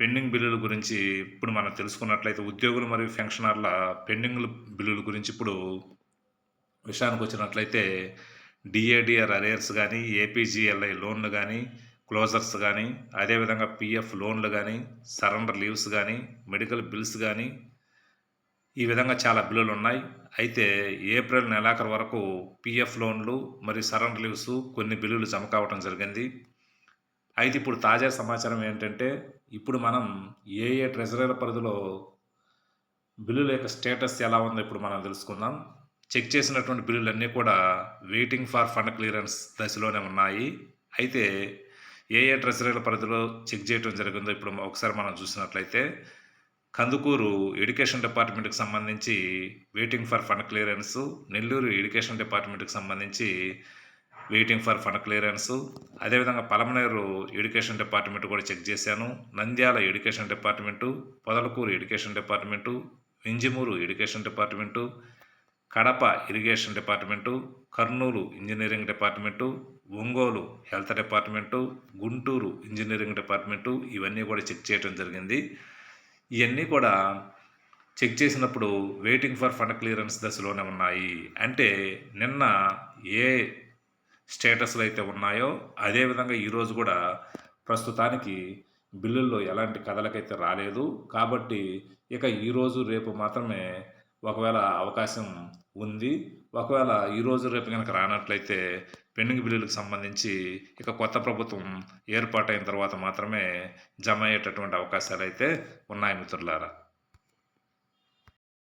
Pending బిల్లుల గురించి ఇప్పుడు మనం తెలుసుకున్నట్లయితే ఉద్యోగులు మరియు పెన్షనర్ల పెండింగ్ బిల్లుల గురించి ఇప్పుడు విషయానికి వచ్చినట్లయితే డిఏడిఆర్ అరేర్స్ కానీ ఏపీజీఎల్ఐ లోన్లు కానీ క్లోజర్స్ కానీ అదేవిధంగా పిఎఫ్ లోన్లు కానీ సరెండర్ లీవ్స్ కానీ మెడికల్ బిల్స్ కానీ ఈ విధంగా చాలా బిల్లులు ఉన్నాయి. అయితే ఏప్రిల్ నెలాఖరు వరకు పిఎఫ్ లోన్లు మరియు సరెండర్ లీవ్స్ కొన్ని బిల్లులు జమ కావడం జరిగింది. అయితే ఇప్పుడు తాజా సమాచారం ఏంటంటే ఇప్పుడు మనం ఏ ఏ ట్రెజరీల పరిధిలో బిల్లుల యొక్క స్టేటస్ ఎలా ఉందో ఇప్పుడు మనం తెలుసుకుందాం. చెక్ చేసినటువంటి బిల్లులన్నీ కూడా వెయిటింగ్ ఫర్ ఫండ్ క్లియరెన్స్ దశలోనే ఉన్నాయి. అయితే ఏ ఏ ట్రెజరీల పరిధిలో చెక్ చేయడం జరిగిందో ఇప్పుడు ఒకసారి మనం చూసినట్లయితే కందుకూరు ఎడ్యుకేషన్ డిపార్ట్మెంట్కి సంబంధించి waiting for fund clearance Nellore education డిపార్ట్మెంట్కి సంబంధించి వెయిటింగ్ ఫర్ ఫండ్ క్లియరెన్స్. అదేవిధంగా పలమనేరు ఎడ్యుకేషన్ డిపార్ట్మెంట్ కూడా చెక్ చేశాను. Nandyal education department Podalakur education department Vinjamur education department Kadapa irrigation department Kurnool engineering department Ongole health department Guntur engineering department ఇవన్నీ కూడా check చేయడం జరిగింది. ఇవన్నీ కూడా చెక్ చేసినప్పుడు వెయిటింగ్ ఫర్ ఫండ్ క్లియరెన్స్ దశలోనే ఉన్నాయి. అంటే నిన్న ఏ స్టేటస్లు అయితే ఉన్నాయో అదేవిధంగా ఈరోజు కూడా ప్రస్తుతానికి బిల్లుల్లో ఎలాంటి కథలకైతే రాలేదు. కాబట్టి ఇక ఈరోజు రేపు మాత్రమే ఒకవేళ అవకాశం ఉంది ఒకవేళ ఈరోజు రేపు కనుక రానట్లయితే పెండింగ్ బిల్లులకు సంబంధించి ఇక కొత్త ప్రభుత్వం ఏర్పాటైన తర్వాత మాత్రమే జమ అయ్యేటటువంటి అవకాశాలు అయితే ఉన్నాయి మిత్రులారా.